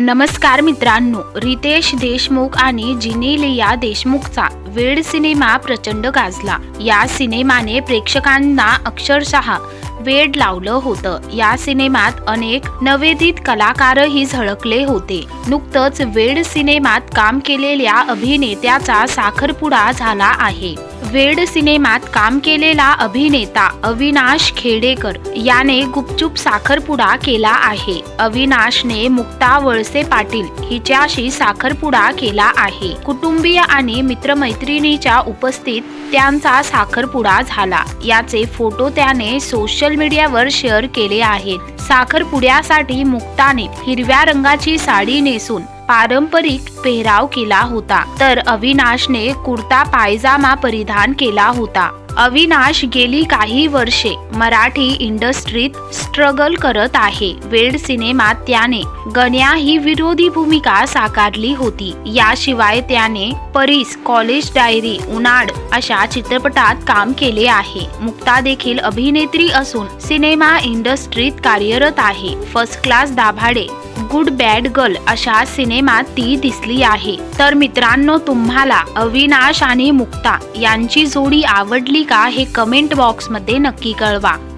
नमस्कार मित्रांनो रितेश देशमुख आणि जिनेलिया देशमुखचा वेड सिनेमा प्रचंड गाजला. या सिनेमाने प्रेक्षकांना अक्षरशः वेड लावलं होतं. या सिनेमात अनेक नवेदित कलाकारही झळकले होते. नुकतंच वेड सिनेमात काम केलेल्या अभिनेत्याचा साखरपुडा झाला आहे. वेड सिनेमात काम केलेला अभिनेता अविनाश खेडेकर याने गुपचूप साखरपुडा केला आहे. अविनाशने मुक्ता वळसे पाटील हिच्याशी साखरपुडा केला आहे. कुटुंबीय आणि मित्रमैत्रिणीच्या उपस्थित त्यांचा साखरपुडा झाला. याचे फोटो त्याने सोशल मीडियावर शेअर केले आहेत. साखरपुड्यासाठी मुक्ताने हिरव्या रंगाची साडी नेसून पारंपरिक पेहराव केला होता. तर अविनाशने कुर्ता पायजामा परिधान केला होता. अविनाश गेली काही वर्षे मराठी इंडस्ट्रीत स्ट्रगल करत आहे. वेड सिनेमात त्याने गण्या ही विरोधी भूमिका साकारली होती. याशिवाय त्याने परीस कॉलेज डायरी उनाड अशा चित्रपटात काम केले आहे. मुक्ता देखील अभिनेत्री असून सिनेमा इंडस्ट्रीत कार्यरत आहे. First class Dabhade good bad girl अशा सिनेमात ती दिसली आहे. तर मित्रांनो तुम्हाला अविनाश आणि मुक्ता यांची जोडी आवडली का हे कमेंट बॉक्समध्ये नक्की कळवा.